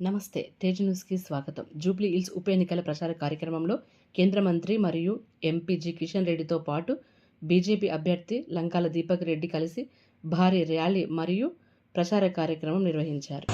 నమస్తే తేజ్ న్యూస్కి స్వాగతం. జూబ్లీ హిల్స్ ఉప ఎన్నికల ప్రచార కార్యక్రమంలో కేంద్ర మంత్రి మరియు ఎంపీజీ కిషన్ రెడ్డితో పాటు బీజేపీ అభ్యర్థి లంకాల దీపక్ రెడ్డి కలిసి భారీ ర్యాలీ మరియు ప్రచార కార్యక్రమం నిర్వహించారు.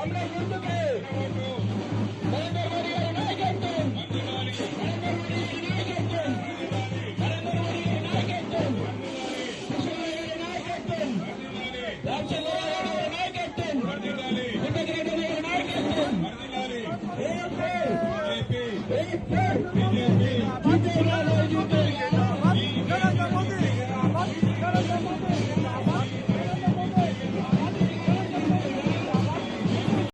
ಒಳ್ಳೆ ಯೂಟ್ಯೂಬ್